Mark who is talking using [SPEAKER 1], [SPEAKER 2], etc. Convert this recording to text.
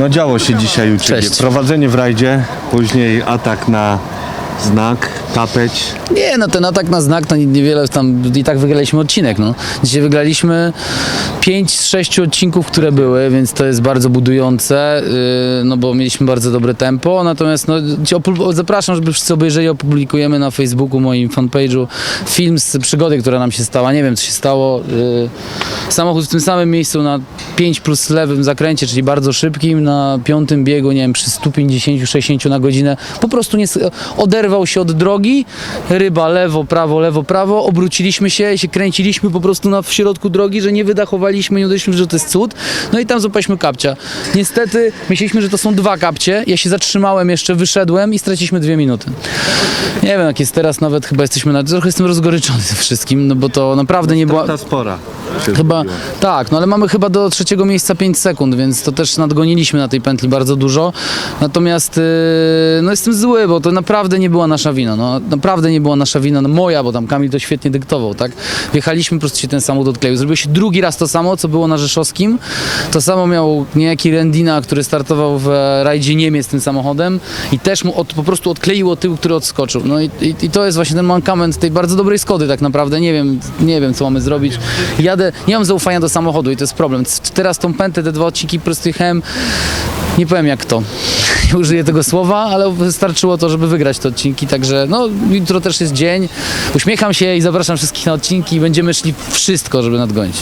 [SPEAKER 1] No działo się dzisiaj u Ciebie.
[SPEAKER 2] Cześć.
[SPEAKER 1] Prowadzenie w rajdzie, później atak na znak, tapeć.
[SPEAKER 2] Nie, no ten atak na znak to ni- niewiele tam i tak wygraliśmy odcinek. No. Dzisiaj wygraliśmy 5 z 6 odcinków, które były, więc to jest bardzo budujące, yy, no bo mieliśmy bardzo dobre tempo. Natomiast no, zapraszam, żeby wszyscy obejrzeli, opublikujemy na Facebooku, moim fanpage'u film z przygody, która nam się stała. Nie wiem, co się stało. Yy, samochód w tym samym miejscu na 5 plus lewym zakręcie, czyli bardzo szybkim, na piątym biegu, nie wiem, przy 150-60 na godzinę, po prostu nie, oderwał się od drogi, ryba lewo, prawo, lewo, prawo, obróciliśmy się, się kręciliśmy po prostu na, w środku drogi, że nie wydachowaliśmy, nie udaliśmy, że to jest cud, no i tam złapaliśmy kapcia. Niestety myśleliśmy, że to są dwa kapcie, ja się zatrzymałem jeszcze, wyszedłem i straciliśmy dwie minuty. Nie wiem, jak jest teraz, nawet chyba jesteśmy, na, trochę jestem rozgoryczony tym wszystkim, no bo to naprawdę nie była...
[SPEAKER 1] Ta spora.
[SPEAKER 2] Chyba tak, no ale mamy chyba do trzeciego miejsca 5 sekund, więc to też nadgoniliśmy na tej pętli bardzo dużo. Natomiast yy, no jestem zły, bo to naprawdę nie była nasza wina. No, naprawdę nie była nasza wina, no moja, bo tam Kamil to świetnie dyktował, tak? Wjechaliśmy, po prostu się ten samochód odkleił. Zrobiło się drugi raz to samo, co było na Rzeszowskim. To samo miał niejaki Rendina, który startował w e, rajdzie Niemiec tym samochodem i też mu od, po prostu odkleiło tył, który odskoczył. No i, i, i to jest właśnie ten mankament tej bardzo dobrej Skody tak naprawdę. Nie wiem, nie wiem co mamy zrobić. Jadę, nie mam zaufania do samochodu i to jest problem. Teraz tą pętę, te dwa odcinki po prostu jechałem, nie powiem jak to. Nie użyję tego słowa, ale wystarczyło to, żeby wygrać te odcinki, także no jutro też jest dzień. Uśmiecham się i zapraszam wszystkich na odcinki i będziemy szli wszystko, żeby nadgonić.